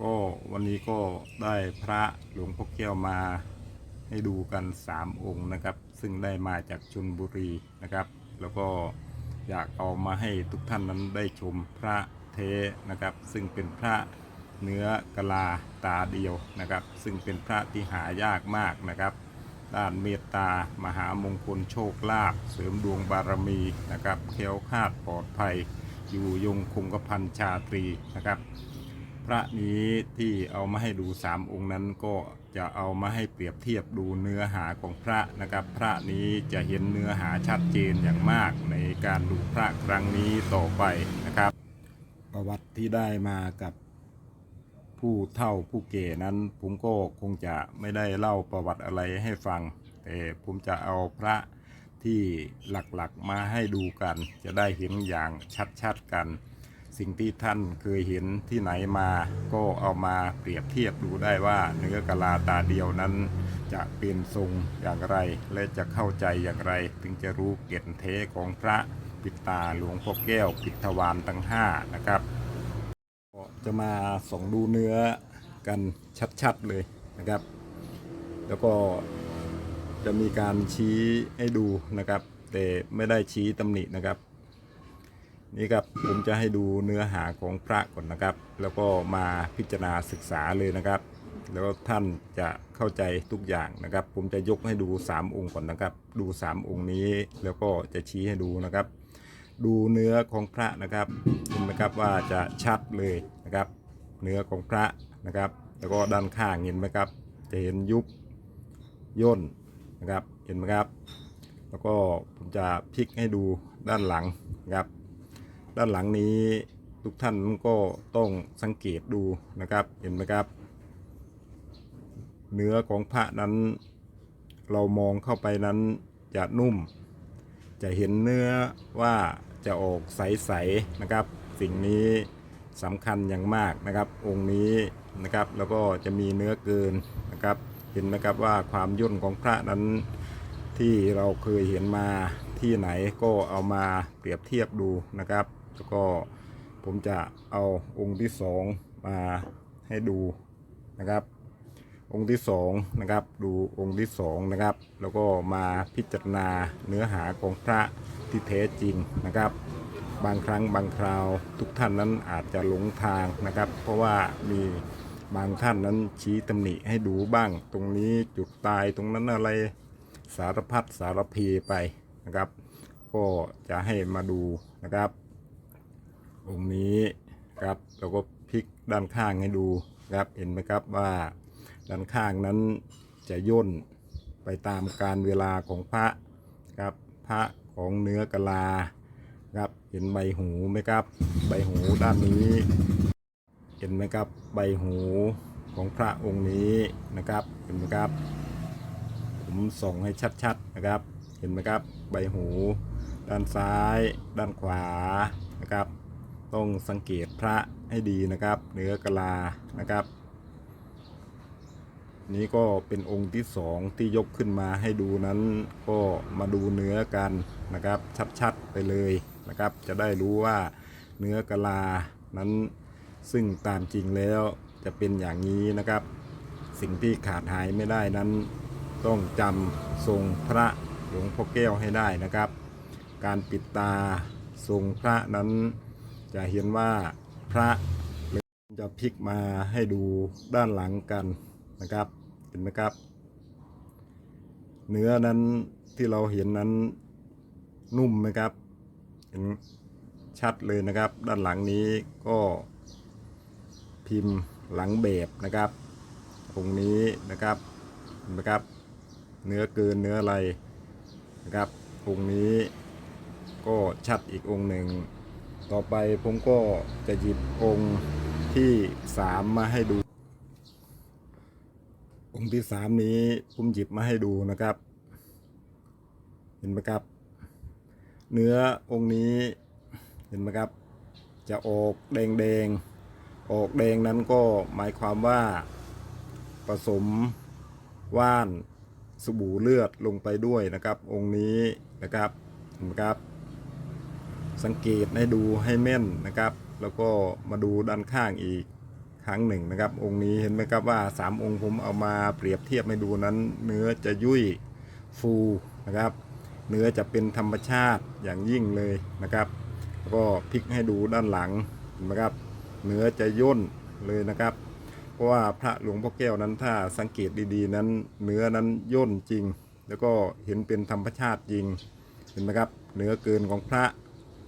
ก็วันนี้ก็ได้พระหลวงพ่อแก้วมาให้ดูกันสามองค์นะครับ ซึ่งได้มาจากชนบุรีนะครับ แล้วก็อยากเอามาให้ทุกท่านนั้นได้ชมพระเทนะครับ ซึ่งเป็นพระเนื้อกลาตาเดียวนะครับ ซึ่งเป็นพระที่หายากมากนะครับ ด้านเมตตามหามงคลโชคลาภเสริมดวงบารมีนะครับแคล้วคาดปลอดภัย อยู่ยงคงกระพันชาตรีนะครับ พระนี้ที่เอามาให้ดูสามองค์นั้นก็จะเอามาให้เปรียบเทียบดูเนื้อหาของพระนะครับ พระนี้จะเห็นเนื้อหาชัดเจนอย่างมากในการดูพระครั้งนี้ต่อไปนะครับ ประวัติที่ได้มากับผู้เฒ่าผู้เก่นั้นผมก็คงจะไม่ได้เล่าประวัติอะไรให้ฟัง แต่ผมจะเอาพระที่หลักๆมาให้ดูกัน จะได้เห็นอย่างชัดๆกัน สิ่งที่ท่านเคยเห็นที่ไหนมาก็เอามาเปรียบเทียบดูได้ว่าเนื้อกะลาตาเดียวนั้น จะเป็นทรงอย่างไร และจะเข้าใจอย่างไร ถึงจะรู้เกตเทของพระปิดตาหลวงพ่อแก้วปิดทวารทั้งห้านะครับจะมาส่องดูเนื้อกันชัดๆเลยนะครับ แล้วก็จะมีการชี้ให้ดูนะครับ แต่ไม่ได้ชี้ตำหนินะครับ นี่ครับผมจะให้ดูเนื้อหาของพระก่อนนะครับ แล้วก็มาพิจารณาศึกษาเลยนะครับ แล้วท่านจะเข้าใจทุกอย่างนะครับ ผมจะยกให้ดู 3 องค์ก่อนนะครับ ดู 3 องค์นี้แล้วก็จะชี้ให้ดูนะครับ ดูเนื้อของพระนะครับเห็นไหมครับว่าจะชัดเลยนะครับ เนื้อของพระนะครับ แล้วก็ด้านข้างเห็นไหมครับ จะเห็นยุบย่นนะครับเห็นไหมครับ แล้วก็ผมจะพลิกให้ดูด้านหลังนะครับ ด้านหลังนี้ทุกท่านก็ต้องสังเกตดูนะครับเห็นไหมครับ เนื้อของพระนั้น เรามองเข้าไปนั้นจะนุ่ม จะเห็นเนื้อว่าจะออกใสๆนะครับ สิ่งนี้สำคัญอย่างมากนะครับ องค์นี้นะครับแล้วก็จะมีเนื้อเกินนะครับเห็นไหมครับว่าความย่นของพระนั้นที่เราเคยเห็นมาที่ไหนก็เอามาเปรียบเทียบดูนะครับ แล้วก็ผมจะเอาองค์ที่สองมาให้ดูนะครับ องค์ที่สองนะครับ ดูองค์ที่สองนะครับ แล้วก็มาพิจารณาเนื้อหาของพระที่แท้จริงนะครับ บางครั้งบางคราวทุกท่านนั้นอาจจะหลงทางนะครับ เพราะว่ามีบางท่านนั้นชี้ตำหนิให้ดูบ้าง ตรงนี้จุดตายตรงนั้นอะไรสารพัดสารพีไปนะครับ ก็จะให้มาดูนะครับ องค์นี้ครับเราก็พลิกด้านข้างให้ดูครับเห็นไหมครับว่าด้านข้างนั้นจะย่นไปตามการเวลาของพระครับพระของเนื้อกะลาครับเห็นใบหูไหมครับ ใบหูด้านนี้ เห็นไหมครับใบหูของพระองค์นี้นะครับเห็นไหมครับ ผมส่องให้ชัดๆนะครับ เห็นไหมครับ ใบหู ด้านซ้าย ด้านขวานะครับ ต้องสังเกตพระให้ดีนะครับ เนื้อกะลานะครับ นี้ก็เป็นองค์ที่สองที่ยกขึ้นมาให้ดูนั้น ก็มาดูเนื้อกันนะครับ ชัดๆไปเลยนะครับ จะได้รู้ว่าเนื้อกะลานั้นซึ่งตามจริงแล้วจะเป็นอย่างนี้นะครับ สิ่งที่ขาดหายไม่ได้นั้น ต้องจำทรงพระหลวงพ่อแก้วให้ได้นะครับ การปิดตาทรงพระนั้น จะเห็นว่าพระจะพลิกมาให้ดูด้านหลังกันนะครับเห็นไหมครับ เนื้อนั้นที่เราเห็นนั้นนุ่มไหมครับ เห็นชัดเลยนะครับ ด้านหลังนี้ก็พิมพ์หลังแบบนะครับองนี้นะครับเห็นไหมครับ เนื้อเกินเนื้ออะไรนะครับองนี้ก็ชัดอีกองค์หนึ่ง ต่อไปผมก็จะหยิบองค์ที่สามมาให้ดู องค์ที่สามนี้ผมหยิบมาให้ดูนะครับ เห็นไหมครับ เนื้อองค์นี้เห็นไหมครับ จะออกแดงแดงๆออกแดงนั้นก็หมายความว่าผสมว่านสบู่เลือดลงไปด้วยนะครับ องค์นี้นะครับเห็นไหมครับ สังเกตให้ดูให้แม่นนะครับ แล้วก็มาดูด้านข้างอีกครั้งหนึ่งนะครับ องค์นี้เห็นไหมครับว่าสามองค์ผมเอามาเปรียบเทียบให้ดูนั้น เนื้อจะยุ่ยฟูนะครับ เนื้อจะเป็นธรรมชาติอย่างยิ่งเลยนะครับ แล้วก็พลิกให้ดูด้านหลังนไหมครับ เนื้อจะย่นเลยนะครับ เพราะว่าพระหลวงพ่อแก้วนั้นถ้าสังเกตดีๆนั้น เนื้อนั้นย่นจริง แล้วก็เห็นเป็นธรรมชาติจริงเห็นไหมครับ เนื้อเกินของพระ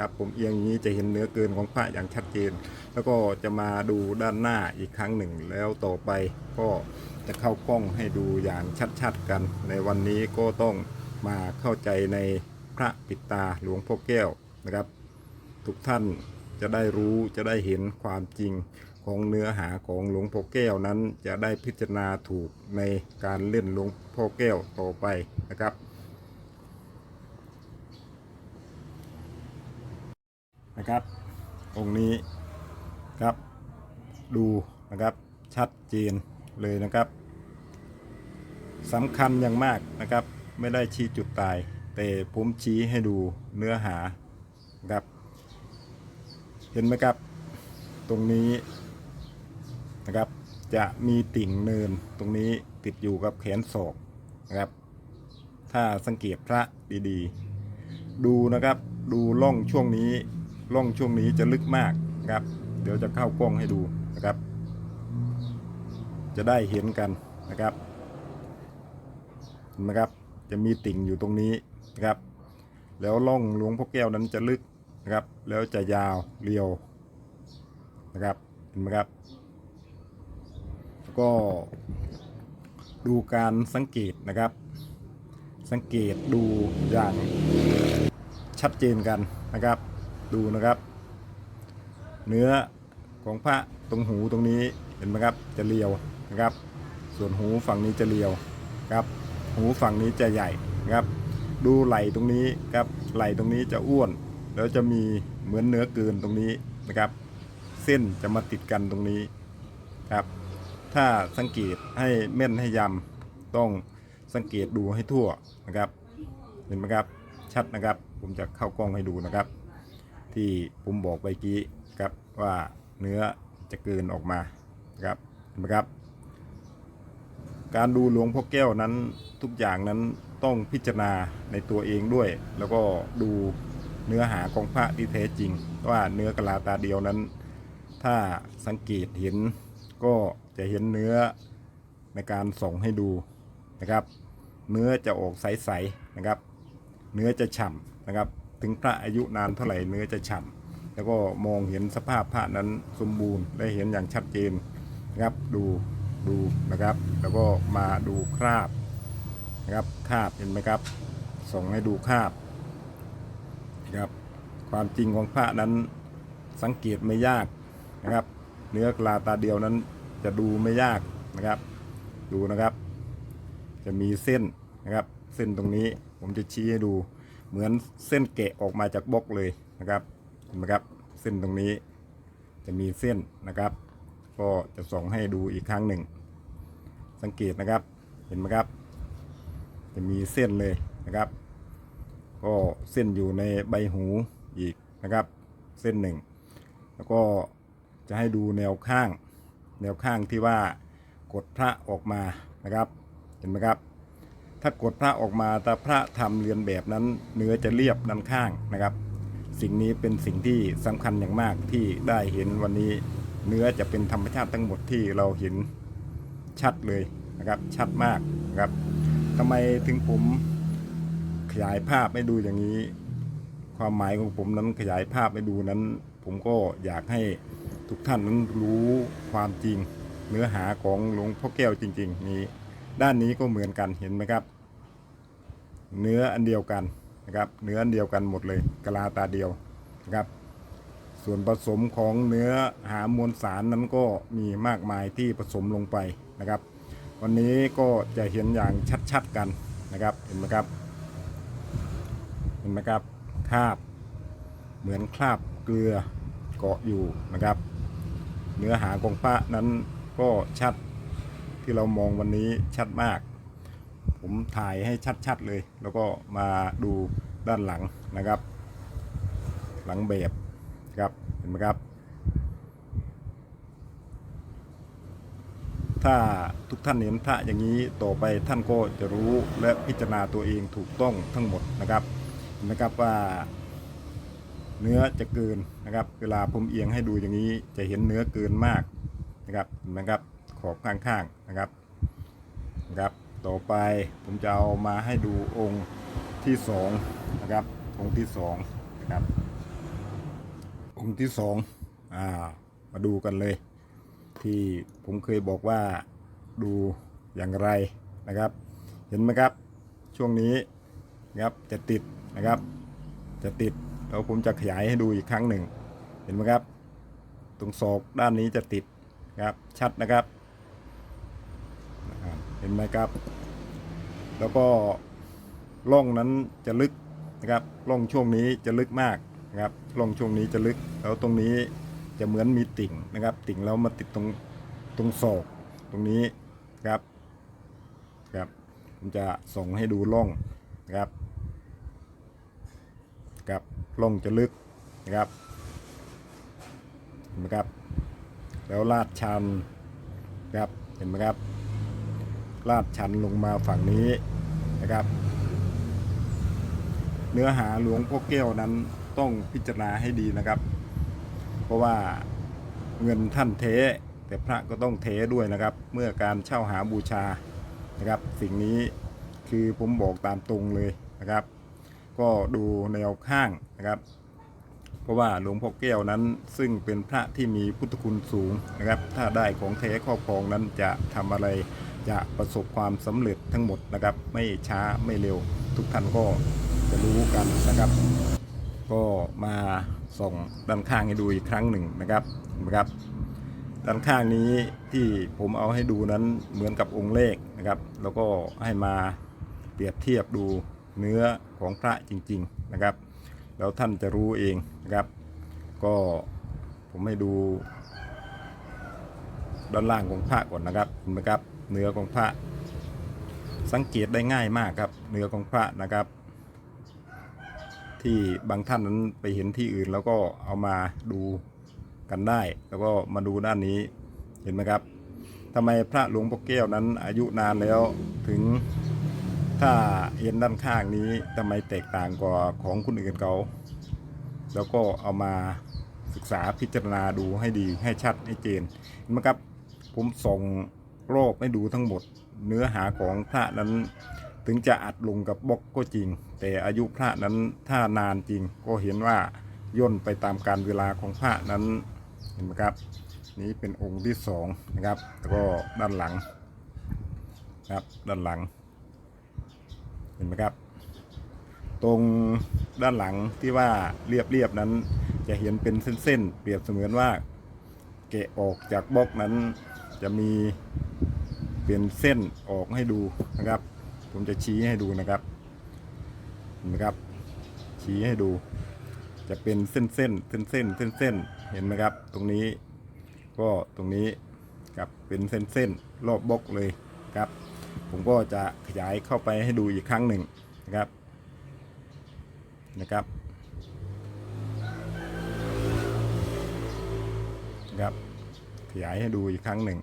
ครับ ผมเอียงอย่างนี้จะเห็นเนื้อเกินของพระอย่างชัดเจน แล้วก็จะมาดูด้านหน้าอีกครั้งหนึ่ง แล้วต่อไปก็จะเข้ากล้องให้ดูอย่างชัดๆกัน ในวันนี้ก็ต้องมาเข้าใจในพระปิดตาหลวงพ่อแก้วนะครับ ทุกท่านจะได้รู้จะได้เห็นความจริงของเนื้อหาของหลวงพ่อแก้วนั้นจะได้พิจารณาถูกในการเล่นหลวงพ่อแก้วต่อไปนะครับ นะครับองค์นี้ครับดูนะครับชัดเจนเลยนะครับสำคัญอย่างมากนะครับ ไม่ได้ชี้จุดตาย แต่ผมชี้ให้ดูเนื้อหานะครับ เห็นไหมครับ ตรงนี้นะครับ จะมีติ่งเนินตรงนี้ติดอยู่กับแขนศอกนะครับ ถ้าสังเกตพระดีๆ ดูนะครับดูล่องช่วงนี้ ล่องช่วงนี้จะลึกมากนะครับ เดี๋ยวจะเข้ากล้องให้ดูนะครับ จะได้เห็นกันนะครับเห็นไหมครับ จะมีติ่งอยู่ตรงนี้นะครับ แล้วล่องหลวงพ่อแก้วนั้นจะลึกนะครับ แล้วจะยาวเรียวนะครับ เห็นไหมครับ ก็ดูการสังเกตนะครับ สังเกตดูอย่างชัดเจนกันนะครับ ดูนะครับ เนื้อของพระตรงหูตรงนี้เห็นไหมครับจะเรียวนะครับ ส่วนหูฝั่งนี้จะเรียวครับ หูฝั่งนี้จะใหญ่นะครับ ดูไหล่ตรงนี้ครับไหล่ตรงนี้จะอ้วน แล้วจะมีเหมือนเนื้อเกินตรงนี้นะครับ เส้นจะมาติดกันตรงนี้ครับ ถ้าสังเกตให้แม่นให้ยำต้องสังเกตดูให้ทั่วนะครับ เห็นไหมครับชัดนะครับ ผมจะเข้ากล้องให้ดูนะครับ ที่ผมบอกไปกี้ครับว่าเนื้อจะเกินออกมานะครับเห็นไหมครับ การดูหลวงพ่อแก้วนั้นทุกอย่างนั้นต้องพิจารณาในตัวเองด้วย แล้วก็ดูเนื้อหาของพระที่แท้จริง ว่าเนื้อกะลาตาเดียวนั้น ถ้าสังเกตเห็นก็จะเห็นเนื้อในการส่งให้ดูนะครับ เนื้อจะออกใสๆนะครับ เนื้อจะฉ่ำนะครับ ถึงพระอายุนานเท่าไหร่เนื้อจะฉ่ำแล้วก็มองเห็นสภาพพระนั้นสมบูรณ์และเห็นอย่างชัดเจนนะครับดูดูนะครับ แล้วก็มาดูคราบนะครับคราบเห็นไหมครับส่งให้ดูคราบนะครับความจริงของพระนั้นสังเกตไม่ยากนะครับ เนื้อกลาตาเดียวนั้นจะดูไม่ยากนะครับ ดูนะครับ จะมีเส้นนะครับ เส้นตรงนี้ผมจะชี้ให้ดู เหมือนเส้นแกะออกมาจากบล็อกเลยนะครับเห็นไหมครับเส้นตรงนี้จะมีเส้นนะครับ ก็จะส่องให้ดูอีกครั้งหนึ่ง สังเกตนะครับเห็นไหมครับ จะมีเส้นเลยนะครับ ก็เส้นอยู่ในใบหูอีกนะครับ เส้นหนึ่ง แล้วก็จะให้ดูแนวข้าง แนวข้างที่ว่ากดพระออกมานะครับ เห็นไหมครับ ถ้ากดพระออกมาแต่พระทำเรียนแบบนั้น เนื้อจะเรียบด้านข้างนะครับ สิ่งนี้เป็นสิ่งที่สำคัญอย่างมากที่ได้เห็นวันนี้ เนื้อจะเป็นธรรมชาติทั้งหมดที่เราเห็นชัดเลยนะครับ ชัดมากนะครับทำไมถึงผมขยายภาพให้ดูอย่างนี้ ความหมายของผมนั้นขยายภาพให้ดูนั้น ผมก็อยากให้ทุกท่านนั้นรู้ความจริง เนื้อหาของหลวงพ่อแก้วจริง ๆ นี้ ด้านนี้ก็เหมือนกันเห็นไหมครับ เนื้ออันเดียวกันนะครับ เนื้ออันเดียวกันหมดเลยกะลาตาเดียวนะครับ ส่วนผสมของเนื้อหามวลสารนั้นก็มีมากมายที่ผสมลงไปนะครับ วันนี้ก็จะเห็นอย่างชัดๆกันนะครับเห็นไหมครับ เห็นไหมครับคราบ เหมือนคราบเกลือเกาะอยู่นะครับ เนื้อหาของพระนั้นก็ชัด ที่เรามองวันนี้ชัดมาก ผมถ่ายให้ชัดๆเลย แล้วก็มาดูด้านหลังนะครับ หลังแบบครับเห็นไหมครับ ถ้าทุกท่านเห็นพระอย่างนี้ต่อไปท่านก็จะรู้และพิจารณาตัวเองถูกต้องทั้งหมดนะครับเห็นะครับว่าเนื้อจะเกินนะครับ เวลาผมเอียงให้ดูอย่างนี้จะเห็นเนื้อเกินมากนะครับเห็นไหมครับ ขอบข้างๆนะครับนะครับต่อไปผมจะเอามาให้ดูองค์ที่สองนะครับองค์ที่สองนะครับองค์ที่สองอ่ามาดูกันเลย ที่ผมเคยบอกว่าดูอย่างไรนะครับ เห็นไหมครับช่วงนี้นะครับจะติดนะครับ จะติดแล้วผมจะขยายให้ดูอีกครั้งหนึ่ง เห็นไหมครับ ตรงศอกด้านนี้จะติดครับชัดนะครับ เห็นไหมครับ แล้วก็ร่องนั้นจะลึกนะครับร่องช่วงนี้จะลึกมากนะครับร่องช่วงนี้จะลึก แล้วตรงนี้จะเหมือนมีติ่งนะครับ ติ่งแล้วมาติดตรงตรงศอกตรงนี้ครับครับผมจะส่งให้ดูร่องนะครับครับร่องจะลึกนะครับเห็นไหมครับ แล้วลาดชันครับเห็นไหมครับ ลาดชันลงมาฝั่งนี้นะครับ เนื้อหาหลวงพ่อแก้วนั้นต้องพิจารณาให้ดีนะครับ เพราะว่าเงินท่านเท แต่พระก็ต้องเทด้วยนะครับ เมื่อการเช่าหาบูชานะครับ สิ่งนี้คือผมบอกตามตรงเลยนะครับ ก็ดูแนวข้างนะครับ เพราะว่าหลวงพ่อแก้วนั้นซึ่งเป็นพระที่มีพุทธคุณสูงนะครับ ถ้าได้ของแท้ครอบครองนั้นจะทำอะไร จะประสบความสำเร็จทั้งหมดนะครับ ไม่ช้าไม่เร็ว ทุกท่านก็จะรู้กันนะครับ ก็มาส่งด้านข้างให้ดูอีกครั้งหนึ่งนะครับนไหมครับ ด้านข้างนี้ที่ผมเอาให้ดูนั้นเหมือนกับองค์เลขนะครับ แล้วก็ให้มาเปรียบเทียบดูเนื้อของพระจริง ๆนะครับ แล้วท่านจะรู้เองนะครับ ก็ผมให้ดูด้านล่างของพระก่อนนะครับเห็นไหมครับ เนื้อของพระ สังเกตได้ง่ายมากครับ เนื้อของพระนะครับ ที่บางท่านนั้นไปเห็นที่อื่นแล้วก็เอามาดูกันได้ แล้วก็มาดูด้านนี้เห็นไหมครับทำไมพระหลวงพ่อแก้วนั้น อายุนานแล้วถึงถ้าเห็นด้านข้างนี้ทำไมแตกต่างกว่าของคนอื่นเขา แล้วก็เอามาศึกษาพิจารณาดูให้ดีให้ชัดให้เจนเห็นไหมครับผมส่ง รอบให้ดูทั้งหมด เนื้อหาของพระนั้น ถึงจะอัดลงกับบล็อกก็จริง แต่อายุพระนั้นถ้านานจริงก็เห็นว่าย่นไปตามการเวลาของพระนั้นเห็นไหมครับ นี้เป็นองค์ที่สองนะครับแล้วก็ด้านหลังครับด้านหลัง เห็นไหมครับ ตรงด้านหลังที่ว่าเรียบๆนั้น จะเห็นเป็นเส้นๆเปรียบเสมือนว่าเกะออกจากบล็อกนั้นจะมี เป็นเส้นออกให้ดูนะครับ ผมจะชี้ให้ดูนะครับเห็นไหมครับ ชี้ให้ดู จะเป็นเส้นเส้นเส้นเส้นเส้นเส้นเห็นไหมครับ ตรงนี้ ก็ตรงนี้กับเป็นเส้นเส้นรอบบล็อกเลยครับ ผมก็จะขยายเข้าไปให้ดูอีกครั้งหนึ่งนะครับนะครับนะครับขยายให้ดูอีกครั้งหนึ่ง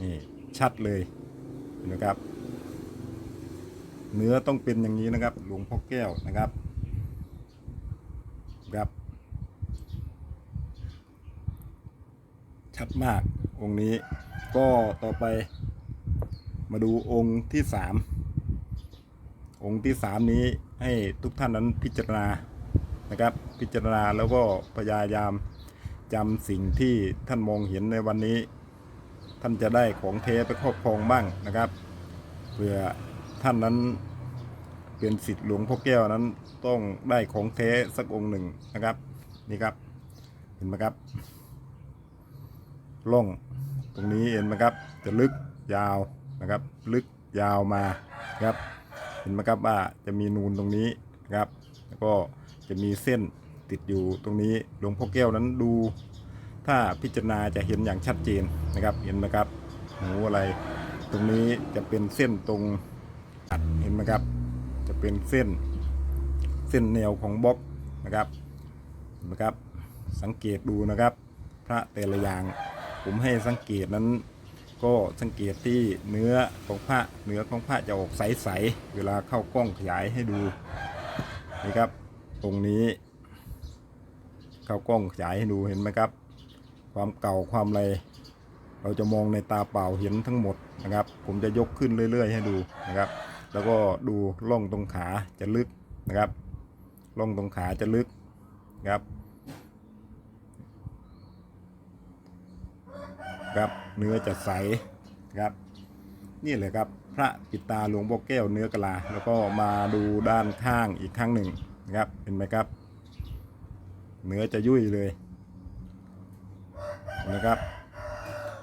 นี่ชัดเลยนะครับ เนื้อต้องเป็นอย่างนี้นะครับ หลวงพ่อแก้วนะครับครับ ชัดมากองค์นี้ก็ต่อไปมาดูองค์ที่สามองค์ที่สามนี้ให้ทุกท่านนั้นพิจารณานะครับ พิจารณาแล้วก็พยายามจำสิ่งที่ท่านมองเห็นในวันนี้ ท่านจะได้ของเทไปครอบครองบ้างนะครับเพื่อท่านนั้นเป็นสิทธิ์หลวงพ่อแก้วนั้นต้องได้ของเทสักองค์หนึ่งนะครับนี่ครับเห็นไหมครับล่องตรงนี้เห็นไหมครับจะลึกยาวนะครับ ลึกยาวมาครับเห็นไหมครับว่าจะมีนูนตรงนี้นะครับ แล้วก็จะมีเส้นติดอยู่ตรงนี้หลวงพ่อแก้วนั้นดู ถ้าพิจารณาจะเห็นอย่างชัดเจนนะครับ เห็นไหมครับหูอะไร ตรงนี้จะเป็นเส้นตรงอัดเห็นไหมครับ จะเป็นเส้น เส้นแนวของบล็อกนะครับเห็นไหมครับ สังเกตดูนะครับ พระแต่ละอย่างผมให้สังเกตนั้น ก็สังเกตที่เนื้อของพระเนื้อของพระจะออกใสๆเวลาเข้ากล้องขยายให้ดูนี่ครับ ตรงนี้ เข้ากล้องขยายให้ดูเห็นไหมครับ ความเก่าความอะไรเราจะมองในตาเปล่าเห็นทั้งหมดนะครับ ผมจะยกขึ้นเรื่อย ๆ ให้ดูนะครับ แล้วก็ดูร่องตรงขาจะลึกนะครับร่องตรงขาจะลึกนะครับครับเนื้อจะใสครับ นี่เลยครับพระปิตาหลวงพ่อแก้วเนื้อกลา แล้วก็มาดูด้านข้างอีกครั้งหนึ่งนะครับเห็นไหมครับ เนื้อจะยุ่ยเลย นะครับ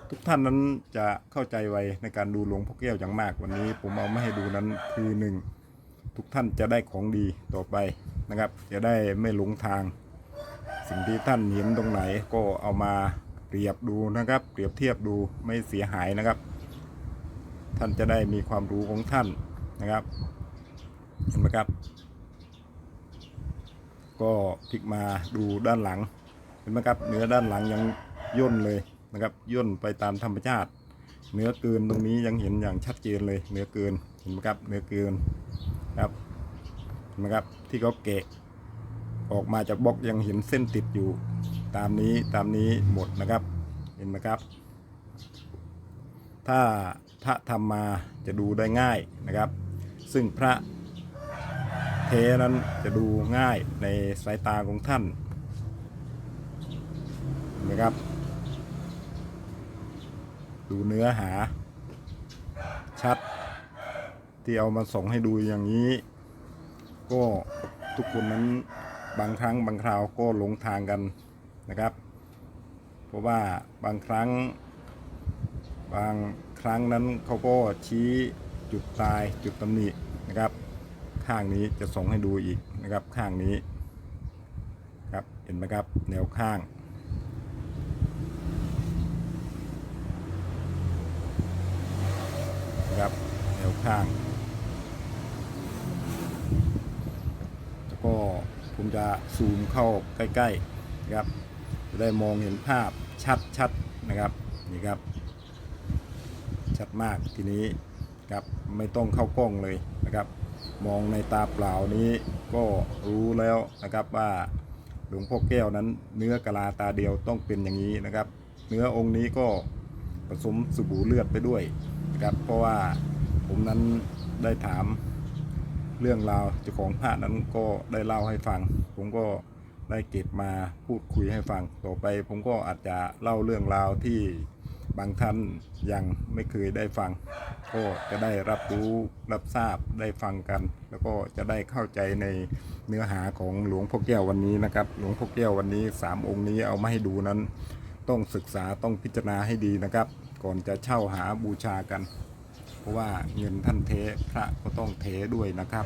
ทุกท่านนั้นจะเข้าใจไวในการดูหลวงพ่อแก้วอย่างมากวันนี้ ผมเอามาให้ดูนั้นคือหนึ่งทุกท่านจะได้ของดีต่อไปนะครับ จะได้ไม่หลงทาง สิ่งที่ท่านเห็นตรงไหนก็เอามาเปรียบดูนะครับ เปรียบเทียบดูไม่เสียหายนะครับ ท่านจะได้มีความรู้ของท่านนะครับเห็นไหมครับ ก็พลิกมาดูด้านหลังเห็นไหมครับเนื้อด้านหลังยัง ย่นเลยนะครับย่นไปตามธรรมชาติเนื้อเกินตรงนี้ยังเห็นอย่างชัดเจนเลยเนื้อเกินเห็นไหมครับเนื้อเกินครับเห็นไหมครับที่เขาเกะออกมาจากบล็อกยังเห็นเส้นติดอยู่ ตามนี้ตามนี้หมดนะครับ เห็นไหมครับ ถ้าพระทำมาจะดูได้ง่ายนะครับ ซึ่งพระเทนั้นจะดูง่ายในสายตาของท่านนไหมครับ ดูเนื้อหา ชัด ที่เอามาส่งให้ดูอย่างนี้ ก็ทุกคนนั้นบางครั้งบางคราวก็หลงทางกันนะครับ เพราะว่าบางครั้ง บางครั้งนั้นเขาก็ชี้จุดตายจุดตำหนินะครับ ข้างนี้จะส่งให้ดูอีกนะครับข้างนี้ครับเห็นไหมครับแนวข้าง นะครับแนวข้างแล้วก็ผมจะซูมเข้าใกล้ๆนะครับจะได้มองเห็นภาพชัดๆนะครับนี่ครับ ชัดมากทีนี้ครับไม่ต้องเข้ากล้องเลยนะครับ มองในตาเปล่านี้ก็รู้แล้วนะครับว่าหลวงพ่อแก้วนั้นเนื้อกะลาตาเดียวต้องเป็นอย่างนี้นะครับ เนื้อองค์นี้ก็ผสมสบู่เลือดไปด้วยนะครับเพราะว่า ผมนั้นได้ถามเรื่องราวเจ้าของพระนั้นก็ได้เล่าให้ฟัง ผมก็ได้เก็บมาพูดคุยให้ฟัง ต่อไปผมก็อาจจะเล่าเรื่องราวที่บางท่านยังไม่เคยได้ฟัง ก็จะได้รับรู้รับทราบได้ฟังกัน แล้วก็จะได้เข้าใจในเนื้อหาของหลวงพ่อแก้ววันนี้นะครับ หลวงพ่อแก้ววันนี้สามองค์นี้เอามาให้ดูนั้น ต้องศึกษาต้องพิจารณาให้ดีนะครับ ก่อนจะเช่าหาบูชากัน ราะว่าเงินท่านเทพระก็ต้องเทด้วยนะครับ